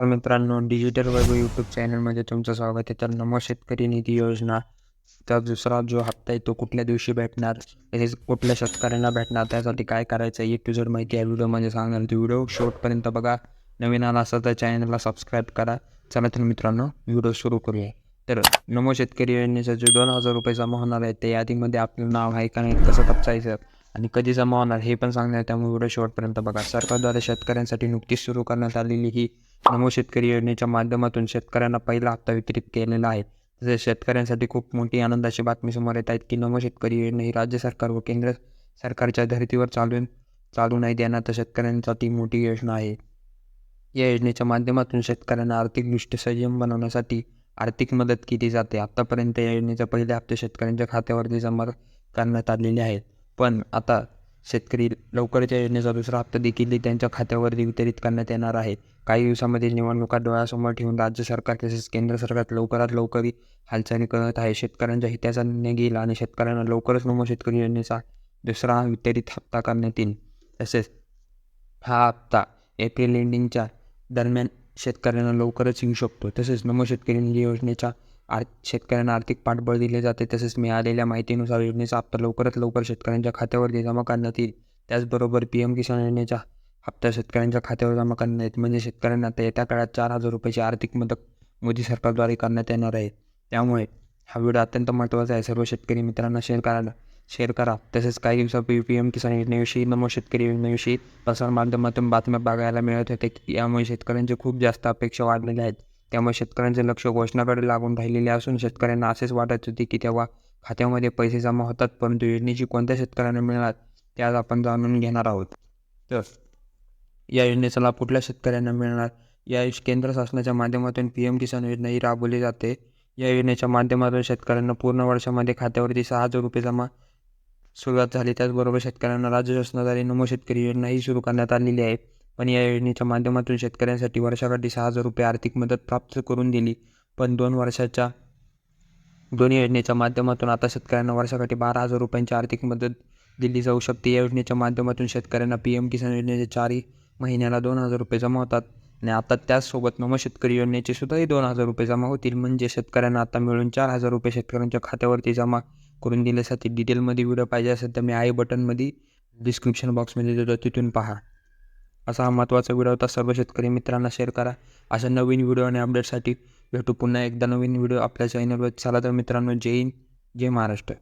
मित्रांनो डिजिटल वैभव यूट्यूब चॅनलमध्ये तुमचं स्वागत आहे. तर नमो शेतकरी निधी योजना तर दुसरा जो हप्ता आहे तो कुठल्या दिवशी भेटणार? तसेच कुठल्या शेतकऱ्यांना भेटणार? त्यासाठी काय करायचं? आहे टू झेड माहिती या व्हिडिओमध्ये सांगणार तो व्हिडिओ शेवटपर्यंत बघा. नवीन आला असेल तर चॅनलला सबस्क्राईब करा. चला तर मित्रांनो व्हिडिओ सुरू करूया. तर नमो शेतकरी योजनेचा जो दोन हजार रुपये जमा होणार आहे त्या यादीमध्ये आपलं नाव आहे का नाही कसं तपसायचं आणि कधी जमा होणार हे पण सांगणार त्यामुळे व्हिडिओ शेवटपर्यंत बघा. सरकारद्वारे शेतकऱ्यांसाठी नुकतीच सुरू करण्यात आलेली ही नमो शेतकरी योजनेच्या माध्यमातून शेतकऱ्यांना पहिला हप्ता वितरित केलेला आहे. तसेच शेतकऱ्यांसाठी खूप मोठी आनंदाची बातमी समोर येत आहेत की नमो शेतकरी योजना ही राज्य सरकार व केंद्र सरकारच्या धर्तीवर चालून चालू नाही देण्यात शेतकऱ्यांसाठी मोठी योजना आहे. या योजनेच्या माध्यमातून शेतकऱ्यांना आर्थिकदृष्ट्या संयम बनवण्यासाठी आर्थिक मदत केली जाते. आत्तापर्यंत या योजनेचे पहिले हप्ते शेतकऱ्यांच्या खात्यावरती जमा करण्यात आलेले आहेत पण आता शेतकरी लवकरच्या योजनेचा दुसरा हप्ता देखील त्यांच्या खात्यावरती वितरित करण्यात येणार आहे. काही दिवसामध्ये निवडणुका डोळ्यासमोर ठेवून राज्य सरकार तसेच केंद्र सरकार लवकरात लवकर हालचाली करत आहे. शेतकऱ्यांच्या हिताचा निर्णय घेईल आणि शेतकऱ्यांना लवकरच नमो शेतकरी योजनेचा दुसरा वितरित हप्ता करण्यात येईल. तसेच हा हप्ता एप्रिल एंडिंगच्या दरम्यान शेतकऱ्यांना लवकरच येऊ शकतो. तसेच नमो शेतकरी निधी योजनेच्या आर शेतकऱ्यांना आर्थिक पाठबळ दिले जाते. तसेच मिळालेल्या माहितीनुसार योजनेचा हप्ता लवकरात लवकर शेतकऱ्यांच्या खात्यावरती जमा करण्यात येईल. त्याचबरोबर पी एम किसान योजनेचा हप्ता शेतकऱ्यांच्या खात्यावर जमा करण्यात येत म्हणजे शेतकऱ्यांना आता येत्या काळात चार हजार रुपयाची आर्थिक मदत मोदी सरकारद्वारे करण्यात येणार आहे. त्यामुळे हा व्हिडिओ अत्यंत महत्त्वाचा आहे. सर्व शेतकरी मित्रांना शेअर करायला शेअर करा. तसेच काही दिवसापूर्वी पी एम किसान योजनेविषयी नमो शेतकरी योजनेविषयी प्रसारमाध्यमातून बातम्या बघायला मिळत होते. की यामुळे शेतकऱ्यांचे खूप जास्त अपेक्षा वाढलेल्या आहेत. त्यामुळे शेतकऱ्यांचे लक्ष घोषणाकडे लागून राहिलेले असून शेतकऱ्यांना असेच वाटत होते की तेव्हा खात्यामध्ये पैसे जमा होतात परंतु योजनेची कोणत्या शेतकऱ्यांना मिळणार ते आज आपण जाणून घेणार आहोत. तर या योजनेचा लाभ कुठल्या शेतकऱ्यांना मिळणार? या केंद्र शासनाच्या माध्यमातून पी एम किसान योजना ही राबवली जाते. या योजनेच्या माध्यमातून शेतकऱ्यांना पूर्ण वर्षामध्ये खात्यावरती सहा हजार रुपये जमा सुरुवात झाली. त्याचबरोबर शेतकऱ्यांना राज्य शासनाद्वारे नमो शेतकरी योजना ही सुरू करण्यात आलेली आहे. पण या योजनेच्या माध्यमातून शेतकऱ्यांसाठी वर्षाकाठी सहा हजार रुपये आर्थिक मदत प्राप्त करून दिली. पण दोन वर्षाच्या दोन योजनेच्या माध्यमातून आता शेतकऱ्यांना वर्षाकाठी बारा हजार रुपयांची आर्थिक मदत दिली जाऊ शकते. या योजनेच्या माध्यमातून शेतकऱ्यांना पी एम किसान योजनेचे चारही महिन्याला दोन हजार रुपये जमा होतात. आणि आता त्याचसोबत मग शेतकरी योजनेचे सुद्धाही दोन हजार रुपये जमा होतील. म्हणजे शेतकऱ्यांना आता मिळून चार हजार रुपये शेतकऱ्यांच्या खात्यावरती जमा करून दिल्यासाठी डिटेलमध्ये व्हिडिओ पाहिजे असेल तर मी आय बटनमध्ये डिस्क्रिप्शन बॉक्समध्ये देतो तिथून पहा. असा हा महत्त्वाचा व्हिडिओ होता. सर्व शेतकरी मित्रांना शेअर करा. अशा नवीन व्हिडिओ आणि अपडेटसाठी भेटू पुन्हा एकदा नवीन व्हिडिओ आपल्या चॅनलवर चला तर मित्रांनो जय हिंद जय महाराष्ट्र.